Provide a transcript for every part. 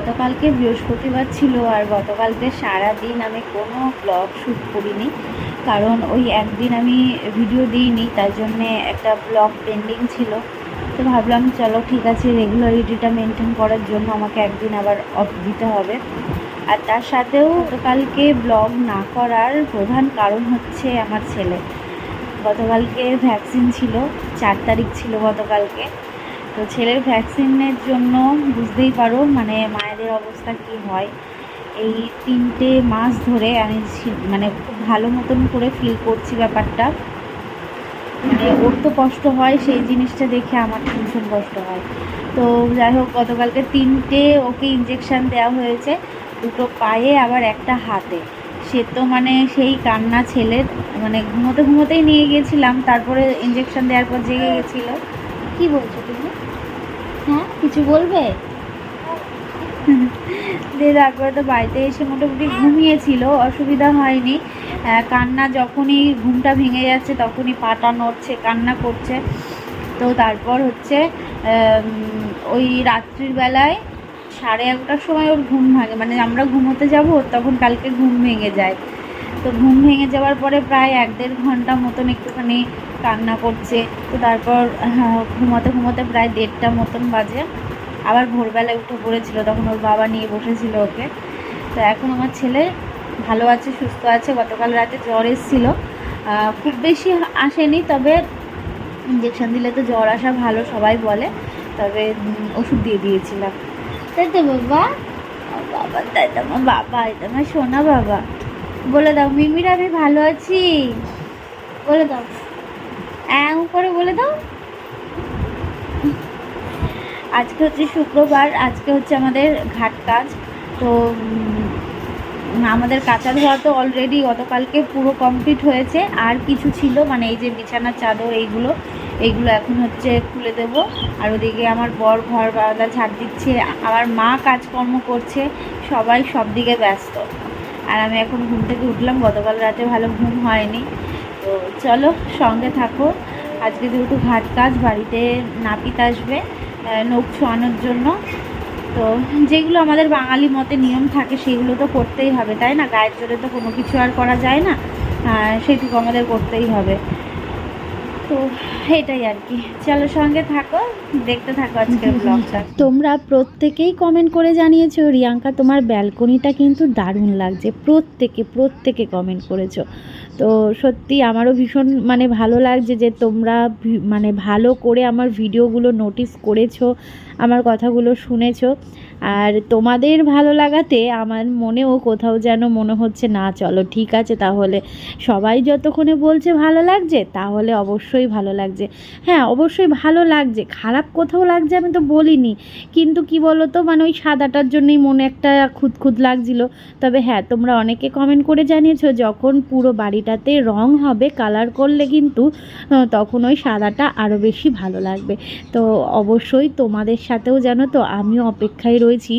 গতকালকে বৃহস্পতিবার ছিল আর গতকালকে সারা দিন আমি কোনো ব্লগ শ্যুট করিনি। কারণ ওই একদিন আমি ভিডিও দিইনি, তার জন্যে একটা ব্লগ পেন্ডিং ছিল। তো ভাবলাম, চলো, ঠিক আছে রেগুলারিটিটা মেনটেন করার জন্য আমাকে একদিন আবার অফ দিতে হবে। আর তার সাথেও গতকালকে ব্লগ না করার প্রধান কারণ হচ্ছে আমার ছেলে। গতকালকে ভ্যাকসিন ছিল, চার তারিখ ছিল গতকালকে। তো ছেলের ভ্যাকসিনের জন্য বুঝতেই পারো মানে মায়েদের অবস্থা কি হয়। এই তিনটে মাস ধরে আমি মানে খুব ভালো মতন করে ফিল করছি ব্যাপারটা। মানে ওর তো কষ্ট হয়, সেই জিনিসটা দেখে আমার ভীষণ কষ্ট হয়। তো যাই হোক, গতকালকে তিনটে ওকে ইঞ্জেকশান দেওয়া হয়েছে, দুটো পায়ে, আবার একটা হাতে। সে তো মানে সেই কান্না ছেলের মানে ঘুমোতে ঘুমোতেই নিয়ে গিয়েছিলাম, তারপরে ইঞ্জেকশন দেওয়ার পর জেগে গেছিল কি বলছো তুমি? হ্যাঁ কিছু বলবে? দিয়ে তারপরে তো বাড়িতে এসে মোটামুটি ঘুমিয়েছিল, অসুবিধা হয়নি। কান্না যখনই ঘুমটা ভেঙে যাচ্ছে, তখনই পাটা নড়ছে, কান্না করছে। তো তারপর হচ্ছে ওই রাত্রির বেলায় সাড়ে এগারোটার সময় ওর ঘুম ভাঙে। মানে আমরা ঘুমোতে যাব, তখন কালকে ঘুম ভেঙে যায়। তো ঘুম ভেঙে যাওয়ার পরে প্রায় এক দেড় ঘণ্টা মতন একটুখানি কান্না করছে। তো তারপর হ্যাঁ, ঘুমোতে ঘুমোতে প্রায় দেড়টা মতন বাজে। আবার ভোরবেলায় উঠে পড়েছিল তখন ওর বাবা নিয়ে বসেছিল ওকে। তো এখন আমার ছেলে ভালো আছে সুস্থ আছে। গতকাল রাতে জ্বর এসেছিল। খুব বেশি আসেনি তবে ইঞ্জেকশন দিলে তো জ্বর আসা ভালো সবাই বলে। তবে ওষুধ দিয়ে দিয়েছিলাম। তাই তো বাবা? বাবা তাই তো আমার বাবা এটা আমার সোনা বাবা। বলে দাও, মিমির আমি ভালো আছি। বলে দাও। অ্যাং করে বলে দাও। আজকে হচ্ছে শুক্রবার, আজকে হচ্ছে আমাদের ঘাট কাজ। তো আমাদের কাঁচা ধোয়া তো অলরেডি গতকালকে পুরো কমপ্লিট হয়েছে। আর কিছু ছিল মানে এই যে বিছানার চাদর, এইগুলো এইগুলো এখন হচ্ছে খুলে দেব। আর ওদিকে আমার বর ঘর বারান্দা ঝাড় দিচ্ছে। আমার মা কাজকর্ম করছে। সবাই সব দিকে ব্যস্ত। আর আমি এখন ঘুম থেকে উঠলাম, গতকাল রাতে ভালো ঘুম হয়নি। তো চলো সঙ্গে থাকো। আজকে যেহেতু ঘাট কাজ, বাড়িতে নাপিত আসবে নখ ছোঁয়ানোর জন্য। তো যেগুলো আমাদের বাঙালি মতে নিয়ম থাকে, সেগুলো তো করতেই হবে, তাই না? গায়ের জোরে তো কোনো কিছু আর করা যায় না। সেটুকু আমাদের করতেই হবে। তো এটাই আর কি। চলো সঙ্গে থাকো দেখতে থাকো আজকের ব্লগটা তোমরা প্রত্যেকেই কমেন্ট করে জানিয়েছো রিয়াঙ্কা তোমার ব্যালকনিটা কিন্তু দারুণ লাগছে। প্রত্যেকে প্রত্যেকে কমেন্ট করেছ। তো সত্যি আমারও ভীষণ মানে ভালো লাগছে যে তোমরা মানে ভালো করে আমার ভিডিওগুলো নোটিস করেছ। আমার কথাগুলো শুনেছো। আর তোমাদের ভালো লাগাতে আমার মনেও কোথাও যেন মনে হচ্ছে, না, চলো, ঠিক আছে, তাহলে সবাই যতক্ষণে বলছে ভালো লাগছে, তাহলে অবশ্যই ভালো লাগছে। হ্যাঁ অবশ্যই ভালো লাগছে, খারাপ কোথাও লাগছে আমি তো বলিনি। কিন্তু কি বলো তো মানে ওই সাদাটার জন্যই মনে একটা খুঁতখুত লাগছিল। তবে হ্যাঁ তোমরা অনেকে কমেন্ট করে জানিয়েছো, যখন পুরো বাড়িটাতে রং হবে কালার করলে কিন্তু তখন ওই সাদাটা আরও বেশি ভালো লাগবে। তো অবশ্যই তোমাদের সাথেও জানো তো আমিও অপেক্ষায় রয়েছি।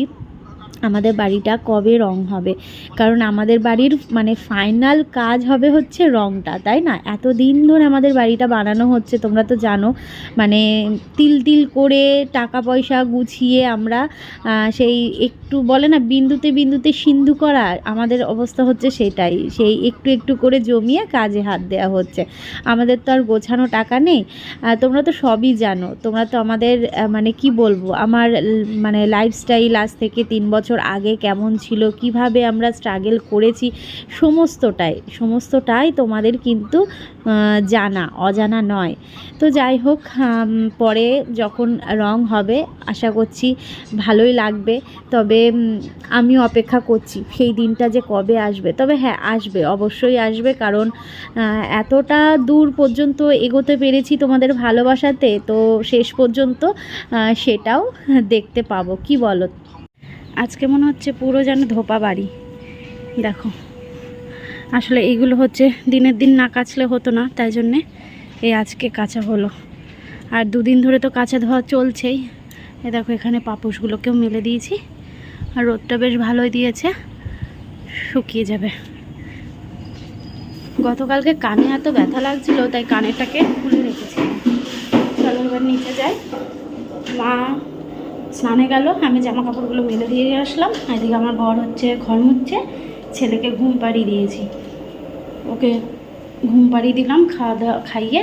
আমাদের বাড়িটা কবে রং হবে? কারণ আমাদের বাড়ির মানে ফাইনাল কাজ হবে হচ্ছে রংটা, তাই না? এত দিন ধরে আমাদের বাড়িটা বানানো হচ্ছে, তোমরা তো জানো। মানে তিল তিল করে টাকা পয়সা গুছিয়ে আমরা সেই একটু বলে না, বিন্দুতে বিন্দুতে সিন্ধু করা, আমাদের অবস্থা হচ্ছে সেটাই। সেই একটু একটু করে জমিয়ে কাজে হাত দেওয়া হচ্ছে। আমাদের তো আর গোছানো টাকা নেই। তোমরা তো সবই জানো। তোমরা তো আমাদের মানে কি বলব? আমার মানে লাইফস্টাইল আজ থেকে তিন বছর আগে কেমন ছিল, কীভাবে আমরা স্ট্রাগেল করেছি, সমস্তটাই সমস্তটাই তোমাদের কিন্তু জানা, অজানা নয়। তো যাই হোক পরে যখন রং হবে, আশা করছি ভালোই লাগবে। তবে আমিও অপেক্ষা করছি সেই দিনটা যে কবে আসবে। তবে হ্যাঁ আসবে, অবশ্যই আসবে কারণ এতটা দূর পর্যন্ত এগোতে পেরেছি তোমাদের ভালোবাসাতে, তো শেষ পর্যন্ত সেটাও দেখতে পাবো। কি বলো? আজকে মনে হচ্ছে পুরো যেন ধোপা বাড়ি। দেখো, আসলে এইগুলো হচ্ছে দিনের দিন না কাচলে হতো না, তাই জন্যে এই আজকে কাঁচা হলো। আর দুদিন ধরে তো কাঁচা ধোয়া চলছেই। এ দেখো, এখানে পাপোশগুলোকেও মেলে দিয়েছি। আর রোদটা বেশ ভালোই দিয়েছে, শুকিয়ে যাবে। গতকালকে কানে এত ব্যথা লাগছিল, তাই কানেরটাকে খুলে রেখেছি। চলো এবার নিচে যাই। মা স্নানে গেল আমি জামা কাপড়গুলো মেলে দিয়ে আসলাম এদিকে আমার বর হচ্ছে ঘর মুচ্ছে ছেলেকে ঘুম পাড়িয়ে দিয়েছি। ওকে ঘুম পাড়িয়ে দিলাম খাওয়া দাওয়া খাইয়ে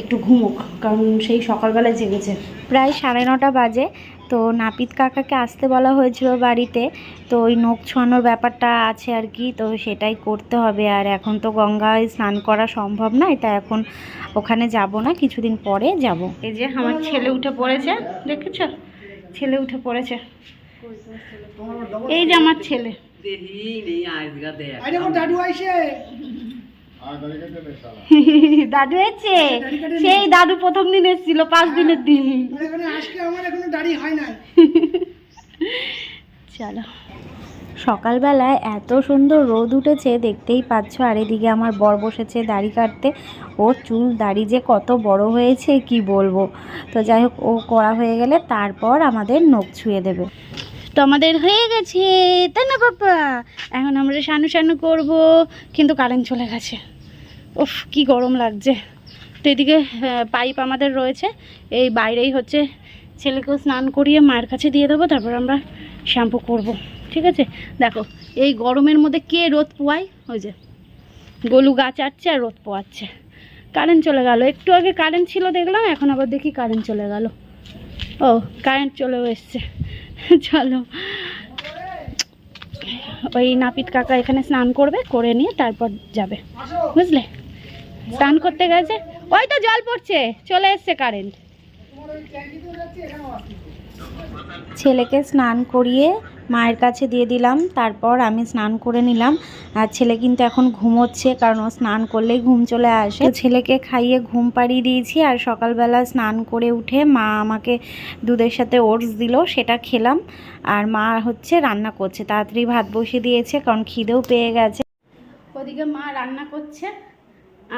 একটু ঘুমোক কারণ সেই সকালবেলায় জেগেছে। প্রায় সাড়ে নটা বাজে তো নাপিত কাকাকে আসতে বলা হয়েছিল বাড়িতে তো ওই নখ ছোঁয়ানোর ব্যাপারটা আছে আর কি তো সেটাই করতে হবে আর এখন তো গঙ্গায় স্নান করা সম্ভব নয় তাই এখন ওখানে যাব না কিছুদিন পরে যাব। এই যে আমার ছেলে উঠে পড়েছে দেখেছ? ছেলে উঠে পড়েছে। এই যে আমার ছেলে। দাদু আইছে। দাদু এসছে? সেই দাদু প্রথম দিন এসেছিল পাঁচ দিনের দিন। আজকে আমার এখনও দাড়ি হয় না চলো। সকালবেলায় এত সুন্দর রোদ উঠেছে, দেখতেই পাচ্ছ আর এদিকে আমার বর বসেছে দাড়ি কাটতে। ও চুল দাড়ি যে কত বড় হয়েছে, কি বলব? তো যাই হোক, ও করা হয়ে গেলে তারপর আমাদের নখ ছুঁয়ে দেবে। তো আমাদের হয়ে গেছে তাই না বাবা এখন আমরা সানু সানু করব, কিন্তু কারেন্ট চলে গেছে। উফ, কি গরম লাগছে। তো এদিকে পাইপ আমাদের রয়েছে, এই বাইরেই হচ্ছে, ছেলেকেও স্নান করিয়ে মায়ের কাছে দিয়ে দেবো, তারপর আমরা শ্যাম্পু করব। ঠিক আছে? দেখো, এই গরমের মধ্যে কে রোদ পোয়ায়? ওই যে গলু গাছ আটছে আর রোদ পোয়াচ্ছে। কারেন্ট চলে গেল। একটু আগে কারেন্ট ছিল দেখলাম, এখন আবার দেখি কারেন্ট চলে গেল। ও কারেন্ট চলেও এসছে। চলো। ওই নাপিত কাকা এখানে স্নান করবে, করে নিয়ে তারপর যাবে। বুঝলে? স্নান করতে গেছে। ওই তো জল পড়ছে, চলে এসছে কারেন্ট ছেলেকে স্নান করিয়ে মায়ের কাছে দিয়ে দিলাম, তারপর আমি স্নান করে নিলাম। আর ছেলে কিন্তু এখন ঘুমোচ্ছে, কারণ ও স্নান করলেই ঘুম চলে আসে। ছেলেকে খাইয়ে ঘুম পাড়িয়ে দিয়েছি, আর সকালবেলা স্নান করে উঠে মা আমাকে দুধের সাথে ওটস দিল, সেটা খেলাম। আর মা হচ্ছে রান্না করছে, তাড়াতাড়ি ভাত বসিয়ে দিয়েছে, কারণ খিদেও পেয়ে গেছে। ওদিকে মা রান্না করছে,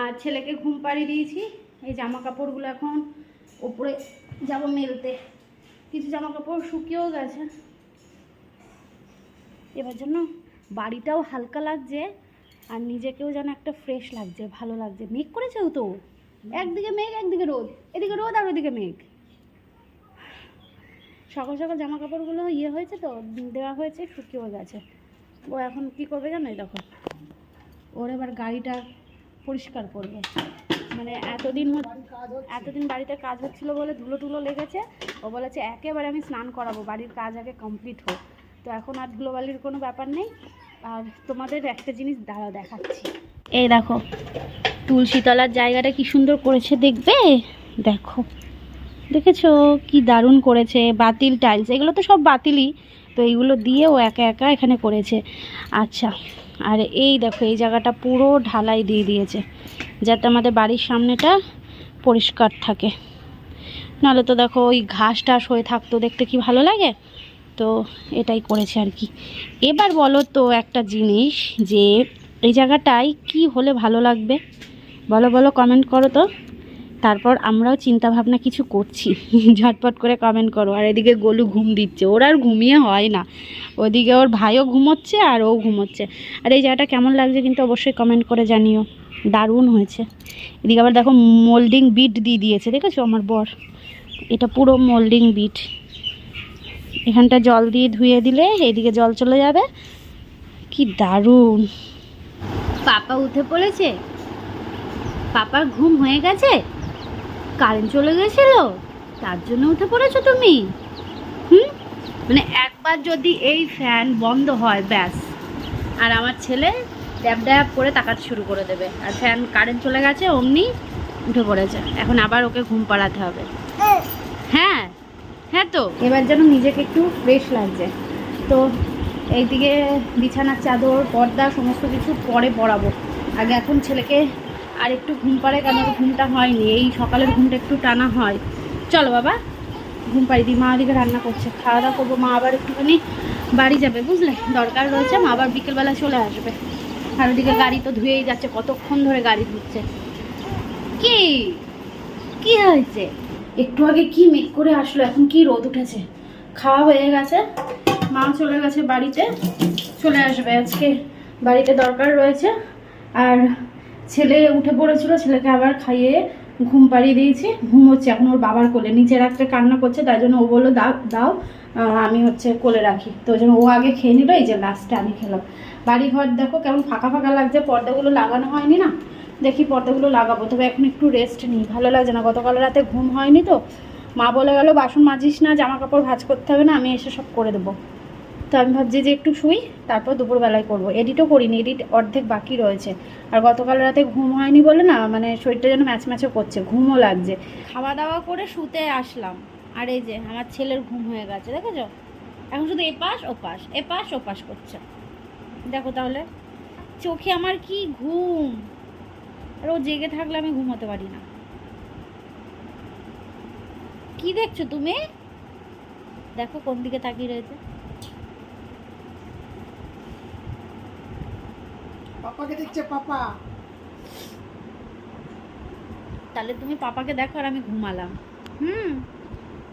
আর ছেলেকে ঘুম পাড়িয়ে দিয়েছি। এই জামা কাপড়গুলো এখন ওপরে যাব মেলতে। কিছু জামা কাপড় শুকিয়েও গেছে। এবার জন্য বাড়িটাও হালকা লাগছে আর নিজেকেও যেন একটা ফ্রেশ লাগছে, ভালো লাগছে। মেঘ করেছেও তো। একদিকে মেঘ, একদিকে রোদ। এদিকে রোদ আর ওদিকে মেঘ। সকাল সকাল জামা কাপড়গুলো ইয়ে হয়েছে তো, দেওয়া হয়েছে, শুকিয়েও গেছে। ও এখন কি করবে জানো দেখো? ওর এবার গাড়িটা পরিষ্কার করবে। মানে এতদিন হচ্ছে এতদিন বাড়িতে কাজ হচ্ছিল বলে ধুলো টুলো লেগেছে। ও বলেছে, একেবারে আমি স্নান করাবো, বাড়ির কাজ আগে কমপ্লিট হোক। তো এখন আর ধুলোবালির কোনো ব্যাপার নেই। আর তোমাদের একটা জিনিস দাঁড়া দেখাচ্ছি। এই দেখো তুলসীতলার জায়গাটা কি সুন্দর করেছে দেখবে? দেখো, দেখেছ? কি দারুণ করেছে। বাতিল টাইলস এগুলো তো সব বাতিলই। তো এইগুলো দিয়ে ও একা একা এখানে করেছে। আচ্ছা আর এই দেখো, এই জায়গাটা পুরো ঢালাই দিয়ে দিয়েছে। যাতে আমাদের বাড়ির সামনেটা পরিষ্কার থাকে। নাহলে তো দেখো ওই ঘাস টাস হয়ে থাকতো, দেখতে কি ভালো লাগে? তো এটাই করেছে আর কি। এবার বলো তো একটা জিনিস যে, এই জায়গাটায় কি হলে ভালো লাগবে? বলো বলো কমেন্ট করো তো। তারপর আমরাও চিন্তা ভাবনা কিছু করছি। ঝটপট করে কমেন্ট করো। আর এদিকে গোলু ঘুম দিচ্ছে। ওর আর ঘুমিয়ে হয় না। ওদিকে ওর ভাইও ঘুমোচ্ছে আর ও ঘুমোচ্ছে। আর এই জায়গাটা কেমন লাগছে কিন্তু অবশ্যই কমেন্ট করে জানিও। দারুণ হয়েছে। এদিকে আবার দেখো মোল্ডিং বিট দিয়ে দিয়েছে, দেখেছ? আমার বর। এটা পুরো মোল্ডিং বিট এখানটা জল দিয়ে ধুয়ে দিলে এদিকে জল চলে যাবে। কি দারুণ। পাপা উঠে পড়েছে? পাপার ঘুম হয়ে গেছে? কারেন্ট চলে গেছিল? তার জন্য উঠে পড়েছো তুমি? হুম? মানে একবার যদি এই ফ্যান বন্ধ হয়, ব্যাস। আর আমার ছেলে ড্যাব ড্যাব করে তাকাতে শুরু করে দেবে। আর ফ্যান কারেন্ট চলে গেছে, অমনি উঠে পড়েছে। এখন আবার ওকে ঘুম পাড়াতে হবে। হ্যাঁ হ্যাঁ তো। এবার যেন নিজেকে একটু ফ্রেশ লাগছে। তো এইদিকে বিছানার চাদর, পর্দা, সমস্ত কিছু পরে পরাবো। আগে এখন ছেলেকে আর একটু ঘুম পাড়ে কেন ঘুমটা হয়নি। এই সকালের ঘুমটা একটু টানা হয়। চলো বাবা, ঘুম পাড়ি দিই মা ওদিকে রান্না করছে। খাওয়া দাওয়া করব। মা আবার একটুখানি বাড়ি যাবে, বুঝলে? দরকার রয়েছে, মা আবার বিকেলবেলা চলে আসবে। আর ওদিকে গাড়ি তো ধুয়েই যাচ্ছে, কতক্ষণ ধরে গাড়ি ধুচ্ছে? কি? কি হয়েছে? একটু আগে কি মেঘ করে আসলো, এখন কি রোদ উঠেছে? খাওয়া হয়ে গেছে, মা চলে গেছে বাড়িতে, চলে আসবে আজকে। বাড়িতে দরকার রয়েছে, আর ছেলে উঠে পড়েছিল, ছেলেকে আবার খাইয়ে ঘুম পাড়িয়ে দিয়েছি ঘুমোচ্ছে এখন ওর বাবার কোলে। নিচে রাখতে কান্না করছে, তাই জন্য ও বলল, দাও দাও আমি হচ্ছে কোলে রাখি। তো ওই জন্য ও আগে খেয়ে নিল, এই যে লাস্টে আমি খেলাম। বাড়ি ঘর দেখো কেমন ফাঁকা ফাঁকা লাগছে, পর্দাগুলো লাগানো হয়নি না? দেখি পর্দাগুলো লাগাবো, তবে এখন একটু রেস্ট নিই। ভালো লাগছে না, গতকাল রাতে ঘুম হয়নি তো। মা বলে গেল, বাসন মাজিস না জামা কাপড় ভাঁজ করতে হবে না, আমি এসে সব করে দেবো। তো আমি ভাবছি যে একটু শুই, তারপর দুপুরবেলায় করব। এডিটও করিনি এডিট অর্ধেক বাকি রয়েছে। আর গতকাল রাতে ঘুম হয়নি বলে না মানে শরীরটা যেন ম্যাচ ম্যাচও করছে, ঘুমও লাগছে। খাওয়া দাওয়া করে শুতে আসলাম। আর এই যে, আমার ছেলের ঘুম হয়ে গেছে, দেখেছ? এখন শুধু এপাশ ওপাশ এপাশ ওপাশ করছে। দেখো তাহলে চোখে আমার কি ঘুম? আর ও জেগে থাকলে আমি ঘুমোতে পারি না। কি দেখছ তুমি? দেখো কোন দিকে তাকিয়ে রয়েছে। পাপাকে দেখছে পাপা। তাহলে তুমি পাপাকে দেখো আর আমি ঘুমালাম। হুম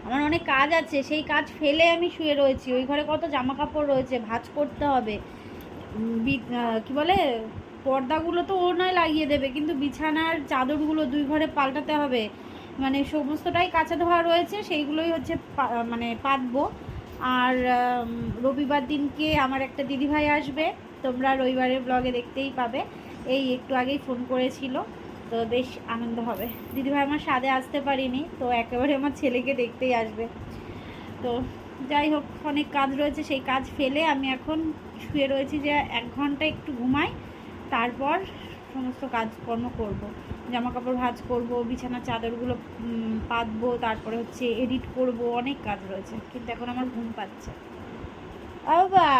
আমার অনেক কাজ আছে সেই কাজ ফেলে আমি শুয়ে রয়েছি। ওই ঘরে কত জামা কাপড় রয়েছে ভাঁজ করতে হবে। কি বলে, পর্দাগুলো তো ও নয় লাগিয়ে দেবে, কিন্তু বিছানার চাদরগুলো দুই ঘরে পাল্টাতে হবে। মানে সমস্তটাই কাঁচা ধোয়া রয়েছে, সেইগুলোই হচ্ছে মানে পাতবো। আর রবিবার দিনকে আমার একটা দিদিভাই আসবে, তোমরা রবিবারের ব্লগে দেখতেই পাবে। এই একটু আগেই ফোন করেছিল, তো বেশ আনন্দ হবে। দিদিভাই আমার স্বাদে আসতে পারিনি, তো একেবারে আমার ছেলেকে দেখতেই আসবে। তো যাই হোক, অনেক কাজ রয়েছে, সেই কাজ ফেলে আমি এখন শুয়ে রয়েছি যে এক ঘণ্টা একটু ঘুমাই, তারপর সমস্ত কাজকর্ম করব। জামা কাপড় ভাজ করব বিছানার চাদরগুলো পাতবো, তারপরে হচ্ছে এডিট করব, অনেক কাজ রয়েছে, কিন্তু এখন আমার ঘুম পাচ্ছে। বা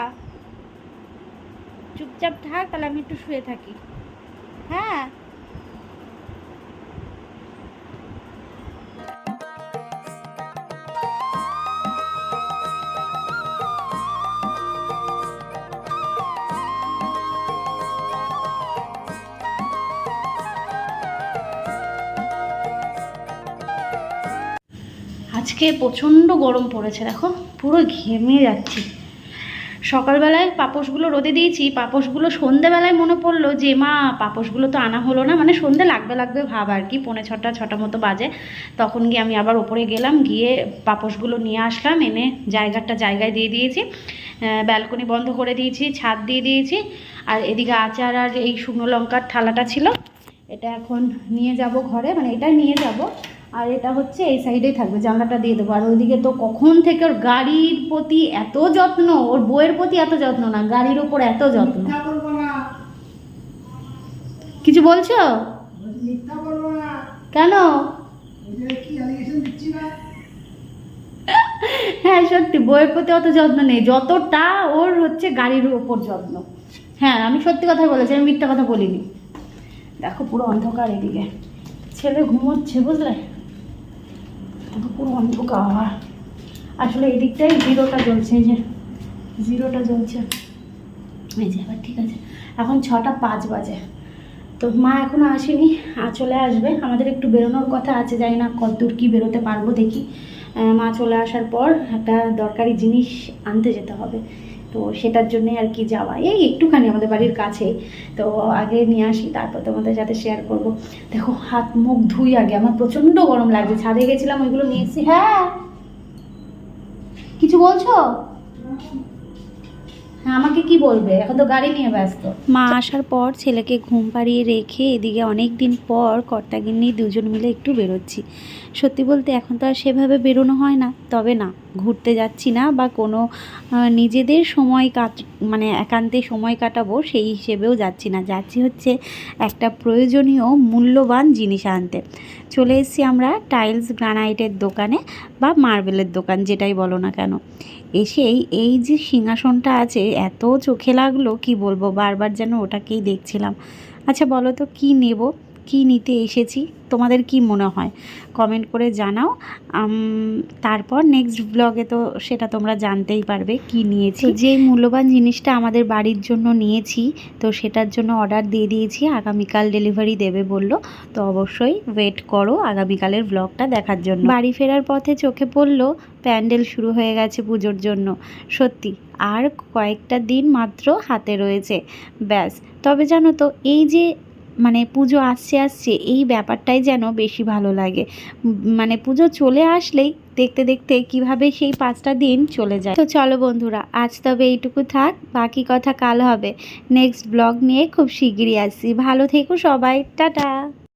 চুপচাপ থাক, তাহলে আমি একটু শুয়ে থাকি। হ্যাঁ? আজকে প্রচণ্ড গরম পড়েছে, দেখো, পুরো ঘেমে যাচ্ছি। সকালবেলায় পাপোশগুলো রোদে দিয়েছি, পাপোশগুলো সন্ধেবেলায় মনে পড়ল যে, মা, পাপোশগুলো তো আনা হলো না। মানে সন্ধে লাগবে লাগবে ভাব আর কি, পৌনে ছটা ছটা মতো বাজে। তখন গিয়ে আমি আবার ওপরে গেলাম, গিয়ে পাপোশগুলো নিয়ে আসলাম, এনে জায়গাটা জায়গায় দিয়ে দিয়েছি। ব্যালকনি বন্ধ করে দিয়েছি, ছাদ দিয়ে দিয়েছি। আর এদিকে আচার আর এই শুকনো লঙ্কার থালাটা ছিল, এটা এখন নিয়ে যাব ঘরে মানে এটা নিয়ে যাব। আর এটা হচ্ছে এই সাইডেই থাকবে জানলাটা দিয়ে দেবো। আর ওইদিকে তো কখন থেকে ওর গাড়ির প্রতি এত যত্ন ওর বইয়ের প্রতি এত যত্ন না গাড়ির ওপর এত যত্ন। কিছু বলছো? কেন? হ্যাঁ সত্যি বইয়ের প্রতি অত যত্ন নেই যতটা ওর হচ্ছে গাড়ির ওপর যত্ন। হ্যাঁ আমি সত্যি কথা বলেছি আমি মিথ্যা কথা বলিনি। দেখো পুরো অন্ধকার এদিকে। ছেলে ঘুমোচ্ছে বুঝলে? পুরো অন্ধকার। আসলে এদিকটাই জিরোটা জ্বলছে যে জিরোটা জ্বলছে। এই যে, এবার ঠিক আছে। এখন ছটা পাঁচ বাজে। তো মা এখনও আসেনি আর চলে আসবে। আমাদের একটু বেরোনোর কথা আছে যাই না কতদূর কি বেরোতে পারব দেখি। মা চলে আসার পর একটা দরকারি জিনিস আনতে যেতে হবে। তো সেটার জন্যই আর কি যাওয়া। এই একটুখানি আমাদের বাড়ির কাছে। তো আগে নিয়ে আসি, তারপর তোমাদের সাথে শেয়ার করব। দেখো, হাত মুখ ধুই আগে। আমার প্রচণ্ড গরম লাগছে। ছাদে গেছিলাম, ওইগুলো নিয়ে এসেছি। হ্যাঁ? কিছু বলছো? হ্যাঁ আমাকে কি বলবে? এখন তো গাড়ি নিয়ে ব্যস্ত। মা আসার পর ছেলেকে ঘুম পাড়িয়ে রেখে এদিকে অনেক দিন পর কর্তাগিন্নি দুজন মিলে একটু বেরোচ্ছি। সত্যি বলতে এখন তো আর সেভাবে বেরোনো হয় না। তবে না, ঘুরতে যাচ্ছি না বা কোনো নিজেদের সময় কাট মানে একান্তে সময় কাটাবো সেই হিসেবেও যাচ্ছি না। যাচ্ছি হচ্ছে একটা প্রয়োজনীয়, মূল্যবান জিনিস আনতে। চলে এসেছি আমরা টাইলস গ্রানাইটের দোকানে বা মার্বেলের দোকান যেটাই বলো না কেন। এসেই এই যে সিংহাসনটা আছে, এত চোখে লাগল, কি বলব? বারবার যেন ওটাকেই দেখছিলাম। আচ্ছা বলো তো, কী নেব? কী নিতে এসেছি? তোমাদের কি মনে হয়? কমেন্ট করে জানাও। তারপর নেক্সট ব্লগে তো সেটা তোমরা জানতেই পারবে কি নিয়েছি। যে মূল্যবান জিনিসটা আমাদের বাড়ির জন্য নিয়েছি তো সেটার জন্য অর্ডার দিয়ে দিয়েছি। আগামীকাল ডেলিভারি দেবে বলল। তো অবশ্যই ওয়েট করো আগামীকালের ব্লগটা দেখার জন্য। বাড়ি ফেরার পথে চোখে পড়ল প্যান্ডেল শুরু হয়ে গেছে পুজোর জন্য। সত্যি আর কয়েকটা দিন মাত্র হাতে রয়েছে। ব্যাস তবে জানো তো এই যে মানে পুজো আসছে আসছে, এই ব্যাপারটাই যেন বেশি ভালো লাগে। মানে পুজো চলে আসলেই দেখতে দেখতে কীভাবে সেই পাঁচটা দিন চলে যায়। তো চলো বন্ধুরা, আজ তবে এইটুকু থাক, বাকি কথা কাল হবে। নেক্সট ব্লগ নিয়ে খুব শিগগিরই আসছি। ভালো থেকো সবাই, টাটা!